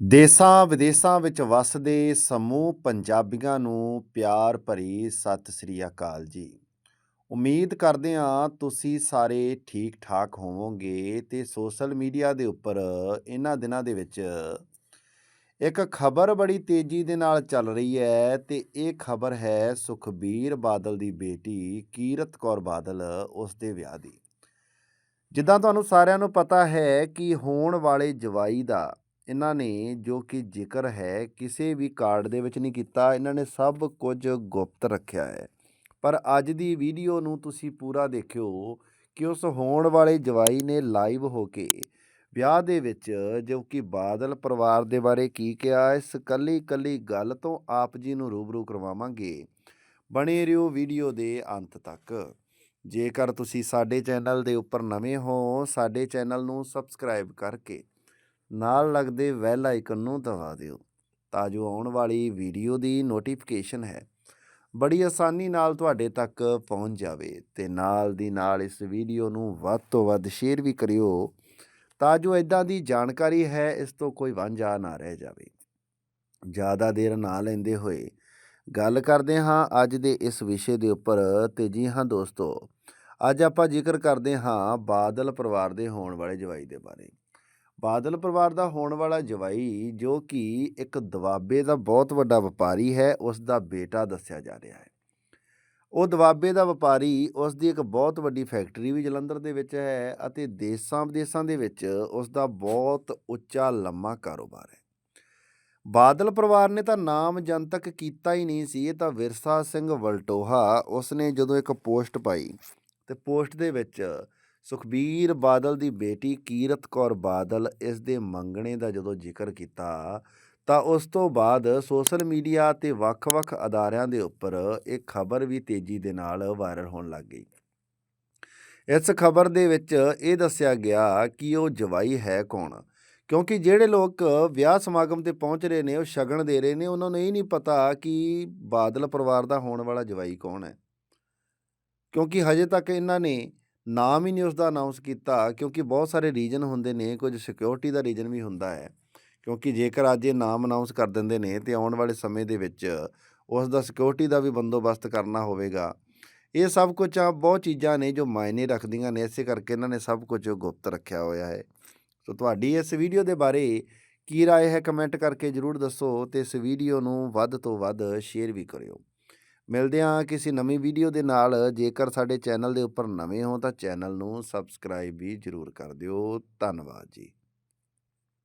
ਦੇਸਾਂ ਵਿਦੇਸਾਂ ਵਿੱਚ ਵੱਸਦੇ ਸਮੂਹ ਪੰਜਾਬੀਆਂ ਨੂੰ ਪਿਆਰ ਭਰੀ ਸਤਿ ਸ੍ਰੀ ਅਕਾਲ ਜੀ। ਉਮੀਦ ਕਰਦੇ ਹਾਂ ਤੁਸੀਂ ਸਾਰੇ ਠੀਕ ਠਾਕ ਹੋਵੋਗੇ ਤੇ ਸੋਸ਼ਲ ਮੀਡੀਆ ਦੇ ਉੱਪਰ ਇਹਨਾਂ ਦਿਨਾਂ ਦੇ ਵਿੱਚ ਇੱਕ ਖਬਰ ਬੜੀ ਤੇਜ਼ੀ ਦੇ ਨਾਲ ਚੱਲ ਰਹੀ ਹੈ ਤੇ ਇਹ ਖਬਰ ਹੈ ਸੁਖਬੀਰ ਬਾਦਲ ਦੀ ਬੇਟੀ ਕੀਰਤ ਕੌਰ ਬਾਦਲ ਉਸ ਦੇ ਵਿਆਹ ਦੀ। ਜਿੱਦਾਂ ਤੁਹਾਨੂੰ ਸਾਰਿਆਂ ਨੂੰ ਪਤਾ ਹੈ ਕਿ ਹੋਣ ਵਾਲੇ ਜਵਾਈ ਦਾ ਇਹਨਾਂ ਨੇ ਜੋ ਕਿ ਜ਼ਿਕਰ ਹੈ, ਕਿਸੇ ਵੀ ਕਾਰਡ ਦੇ ਵਿੱਚ ਨਹੀਂ ਕੀਤਾ। ਇਹਨਾਂ ਨੇ ਸਭ ਕੁਝ ਗੁਪਤ ਰੱਖਿਆ ਹੈ। ਪਰ ਅੱਜ ਦੀ ਵੀਡੀਓ ਨੂੰ ਤੁਸੀਂ ਪੂਰਾ ਦੇਖਿਓ ਕਿ ਉਸ ਹੋਣ ਵਾਲੇ ਜਵਾਈ ਨੇ ਲਾਈਵ ਹੋ ਕੇ ਵਿਆਹ ਦੇ ਵਿੱਚ ਜੋ ਕਿ ਬਾਦਲ ਪਰਿਵਾਰ ਦੇ ਬਾਰੇ ਕੀ ਕਿਹਾ, ਇਸ ਕੱਲੀ ਕੱਲੀ ਗੱਲ ਤੋਂ ਆਪ ਜੀ ਨੂੰ ਰੂਬਰੂ ਕਰਵਾਵਾਂਗੇ ਬਣੇ ਰਹੋ ਵੀਡੀਓ ਦੇ ਅੰਤ ਤੱਕ। ਜੇਕਰ ਤੁਸੀਂ ਸਾਡੇ ਚੈਨਲ ਦੇ ਉੱਪਰ ਨਵੇਂ ਹੋ, ਸਾਡੇ ਚੈਨਲ ਨੂੰ ਸਬਸਕ੍ਰਾਈਬ ਕਰਕੇ ਨਾਲ ਲੱਗਦੇ ਬੈਲ ਆਈਕਨ ਨੂੰ ਦਬਾ ਦਿਓ ਤਾਂ ਜੋ ਆਉਣ ਵਾਲੀ ਵੀਡੀਓ ਦੀ ਨੋਟੀਫਿਕੇਸ਼ਨ ਹੈ। ਬੜੀ ਆਸਾਨੀ ਨਾਲ ਤੁਹਾਡੇ ਤੱਕ ਪਹੁੰਚ ਜਾਵੇ ਤੇ ਨਾਲ ਦੀ ਨਾਲ ਇਸ ਵੀਡੀਓ ਨੂੰ ਵੱਧ ਤੋਂ ਵੱਧ ਸ਼ੇਅਰ ਵੀ ਕਰਿਓ ਤਾਂ ਜੋ ਇਦਾਂ ਦੀ ਜਾਣਕਾਰੀ ਹੈ ਇਸ ਤੋਂ ਕੋਈ ਵਾਂਝਾ ਨਾ ਰਹਿ ਜਾਵੇ। ਜ਼ਿਆਦਾ ਦੇਰ ਨਾ ਲੈਂਦੇ ਹੋਏ ਗੱਲ ਕਰਦੇ ਹਾਂ ਅੱਜ ਦੇ ਇਸ ਵਿਸ਼ੇ ਦੇ ਉੱਪਰ ਤੇ ਜੀ ਹਾਂ ਦੋਸਤੋ, ਅੱਜ ਆਪਾਂ ਜ਼ਿਕਰ ਕਰਦੇ ਹਾਂ ਬਾਦਲ ਪਰਿਵਾਰ ਦੇ ਹੋਣ ਵਾਲੇ ਜਵਾਈ ਦੇ ਬਾਰੇ। ਬਾਦਲ ਪਰਿਵਾਰ ਦਾ ਹੋਣ ਵਾਲਾ ਜਵਾਈ, ਜੋ ਕਿ ਇੱਕ ਦਵਾਬੇ ਦਾ ਬਹੁਤ ਵੱਡਾ ਵਪਾਰੀ ਹੈ, ਉਸ ਦਾ ਬੇਟਾ ਦੱਸਿਆ ਜਾ ਰਿਹਾ ਹੈ। ਉਹ ਦਵਾਬੇ ਦਾ ਵਪਾਰੀ, ਉਸ ਦੀ ਇੱਕ ਬਹੁਤ ਵੱਡੀ ਫੈਕਟਰੀ ਵੀ ਜਲੰਧਰ ਦੇ ਵਿੱਚ ਹੈ ਅਤੇ ਦੇਸਾਂ ਵਿਦੇਸਾਂ ਦੇ ਵਿੱਚ ਉਸ ਦਾ ਬਹੁਤ ਉੱਚਾ, ਲੰਮਾ ਕਾਰੋਬਾਰ ਹੈ। ਬਾਦਲ ਪਰਿਵਾਰ ਨੇ ਤਾਂ ਨਾਮ ਜਨਤਕ ਕੀਤਾ ਹੀ ਨਹੀਂ ਸੀ, ਇਹ ਤਾਂ ਵਿਰਸਾ ਸਿੰਘ ਵਲਟੋਹਾ, ਉਸਨੇ ਜਦੋਂ ਇੱਕ ਪੋਸਟ ਪਾਈ ਤੇ ਪੋਸਟ ਦੇ ਵਿੱਚ ਸੁਖਬੀਰ ਬਾਦਲ ਦੀ ਬੇਟੀ ਕੀਰਤ ਕੌਰ ਬਾਦਲ ਇਸ ਦੇ ਮੰਗਣੇ ਦਾ ਜਦੋਂ ਜ਼ਿਕਰ ਕੀਤਾ, ਤਾਂ ਉਸ ਤੋਂ ਬਾਅਦ ਸੋਸ਼ਲ ਮੀਡੀਆ ਤੇ ਵੱਖ-ਵੱਖ ਅਦਾਰਿਆਂ ਦੇ ਉੱਪਰ ਇਹ ਖਬਰ ਵੀ ਤੇਜ਼ੀ ਦੇ ਨਾਲ ਵਾਇਰਲ ਹੋਣ ਲੱਗ ਗਈ। ਇਸ ਖਬਰ ਦੇ ਵਿੱਚ ਇਹ ਦੱਸਿਆ ਗਿਆ ਕਿ ਉਹ ਜਵਾਈ ਹੈ ਕੌਣ? ਕਿਉਂਕਿ ਜਿਹੜੇ ਲੋਕ ਵਿਆਹ ਸਮਾਗਮ ਤੇ ਪਹੁੰਚ ਰਹੇ ਨੇ, ਉਹ ਸ਼ਗਨ ਦੇ ਰਹੇ ਨੇ, ਉਹਨਾਂ ਨੂੰ ਇਹ ਨਹੀਂ ਪਤਾ ਕਿ ਬਾਦਲ ਪਰਿਵਾਰ ਦਾ ਹੋਣ ਵਾਲਾ ਜਵਾਈ ਕੌਣ ਹੈ। ਕਿਉਂਕਿ ਹਜੇ ਤੱਕ ਇਹਨਾਂ ਨੇ ਨਾਮ ਹੀ ਨਹੀਂ ਉਸ ਦਾ ਅਨਾਉਂਸ ਕੀਤਾ ਕਿਉਂਕਿ ਬਹੁਤ ਸਾਰੇ ਰੀਜਨ ਹੁੰਦੇ ਨੇ ਕੁਝ ਸਿਕਿਉਰਿਟੀ ਦਾ ਰੀਜਨ ਵੀ ਹੁੰਦਾ ਹੈ ਕਿਉਂਕਿ ਜੇਕਰ ਅੱਜ ਇਹ ਨਾਮ ਅਨਾਉਂਸ ਕਰ ਦਿੰਦੇ ਨੇ ਤੇ ਆਉਣ ਵਾਲੇ ਸਮੇਂ ਦੇ ਵਿੱਚ ਉਸ ਦਾ ਸਿਕਿਉਰਿਟੀ ਦਾ ਵੀ ਬੰਦੋਬਸਤ ਕਰਨਾ ਹੋਵੇਗਾ ਇਹ ਸਭ ਕੁਝ ਆ ਬਹੁਤ ਚੀਜ਼ਾਂ ਨੇ ਜੋ ਮਾਇਨੇ ਰੱਖਦੀਆਂ ਨੇ ਇਸੇ ਕਰਕੇ ਇਹਨਾਂ ਨੇ ਸਭ ਕੁਝ ਗੁਪਤ ਰੱਖਿਆ ਹੋਇਆ ਹੈ ਸੋ ਤੁਹਾਡੀ ਇਸ ਵੀਡੀਓ ਦੇ ਬਾਰੇ ਕੀ رائے ਹੈ ਕਮੈਂਟ ਕਰਕੇ ਜਰੂਰ ਦੱਸੋ ਤੇ ਇਸ ਵੀਡੀਓ ਨੂੰ ਵੱਧ ਤੋਂ ਵੱਧ ਸ਼ੇਅਰ ਵੀ ਕਰਿਓ ਮਿਲਦੇ ਹਾਂ ਕਿਸੇ ਨਵੀਂ ਵੀਡੀਓ ਦੇ ਨਾਲ। ਜੇਕਰ ਸਾਡੇ ਚੈਨਲ ਦੇ ਉੱਪਰ ਨਵੇਂ ਹੋ ਤਾਂ ਚੈਨਲ ਨੂੰ ਸਬਸਕ੍ਰਾਈਬ ਵੀ ਜਰੂਰ ਕਰ ਦਿਓ। ਧੰਨਵਾਦ ਜੀ।